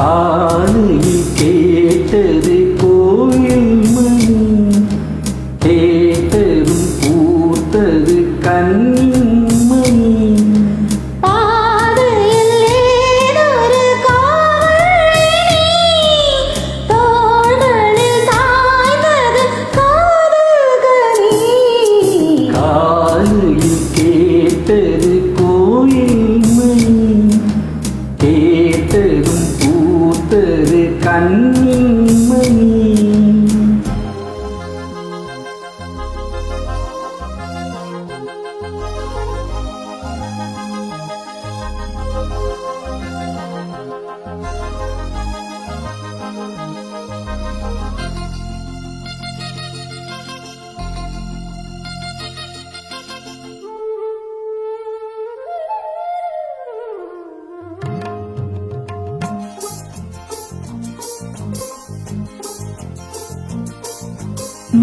காது கேட்டது 난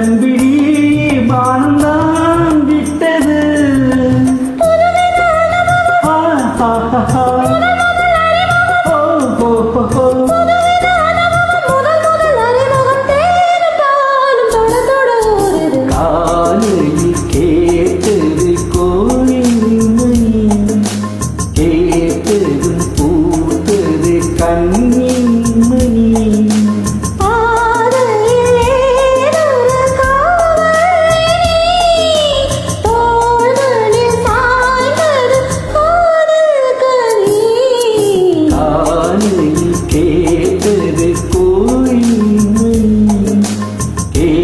கண்பிடி பானந்தான் விட்டது. ஆ.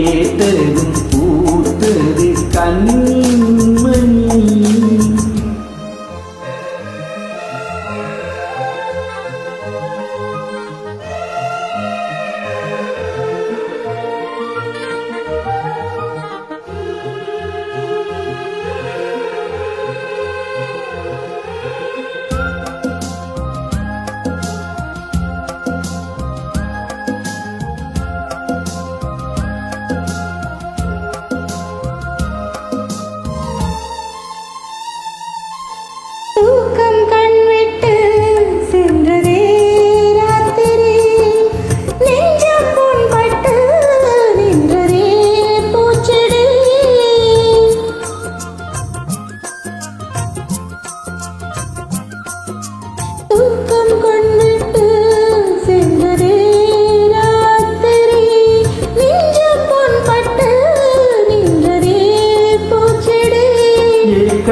கேட்டதும் பூத்தது கண்ணீர்.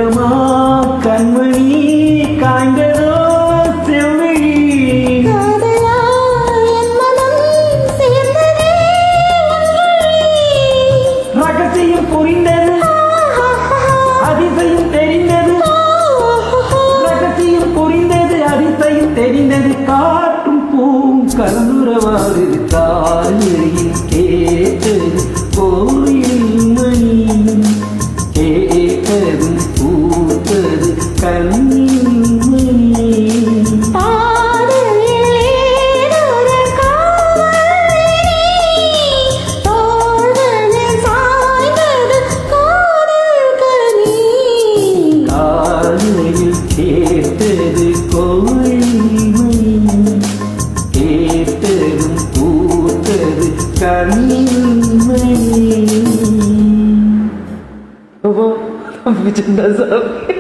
நேரமா கண்மணி காய்ந்ததோ செவ்வழி ரகசியம் புரிந்தது. அதிசயம் தெரிந்தது. ரகசியம் புரிந்தது அதிசயம் தெரிந்தது. காற்றும் பூம் கலந்துரவாறு தாய் கேட்டது. போ जिन्ना साहब